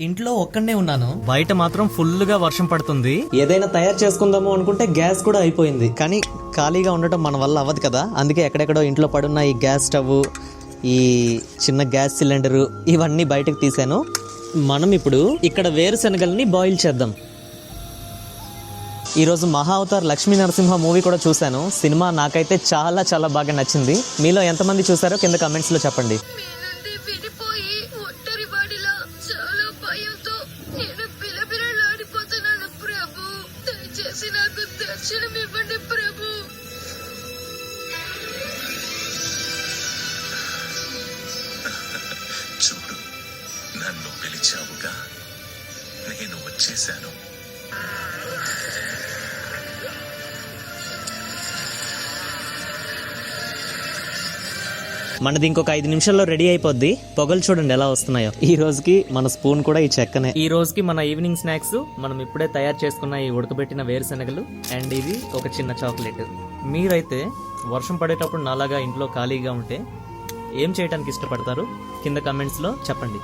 ఇంట్లో ఒక్కడనే ఉన్నాను. బయట మాత్రం ఫుల్గా వర్షం పడుతుంది. ఏదైనా తయారు చేసుకుందాము అనుకుంటే గ్యాస్ కూడా అయిపోయింది. కానీ ఖాళీగా ఉండటం మన వల్ల అవ్వదు కదా. అందుకే ఎక్కడెక్కడో ఇంట్లో పడున్న ఈ గ్యాస్ స్టవ్ ఈ చిన్న గ్యాస్ సిలిండరు ఇవన్నీ బయటకు తీసాను మనం ఇప్పుడు ఇక్కడ వేరుశనగల్ని బాయిల్ చేద్దాం. ఈరోజు మహా అవతార్ లక్ష్మీ నరసింహ మూవీ కూడా చూశాను. సినిమా నాకైతే చాలా చాలా బాగా నచ్చింది. మీలో ఎంతమంది చూసారో కింద కమెంట్స్లో చెప్పండి. దర్శనం ఇవ్వండి ప్రభు. చూడు నన్ను పిలిచావుగా నేను వచ్చేశాను. మనది ఇంకొక ఐదు నిమిషాల్లో రెడీ అయిపోద్ది. పొగలు చూడండి ఎలా వస్తున్నాయో. ఈ రోజుకి మన స్పూన్ కూడా ఈ చెక్కనే. ఈ రోజుకి మన ఈవినింగ్ స్నాక్స్ మనం ఇప్పుడే తయారు చేసుకున్న ఈ ఉడకబెట్టిన వేరుశనగలు అండ్ ఇది ఒక చిన్న చాక్లెట్. మీరైతే వర్షం పడేటప్పుడు నాలాగా ఇంట్లో ఖాళీగా ఉంటే ఏం చేయడానికి ఇష్టపడతారు? కింద కమెంట్స్లో చెప్పండి.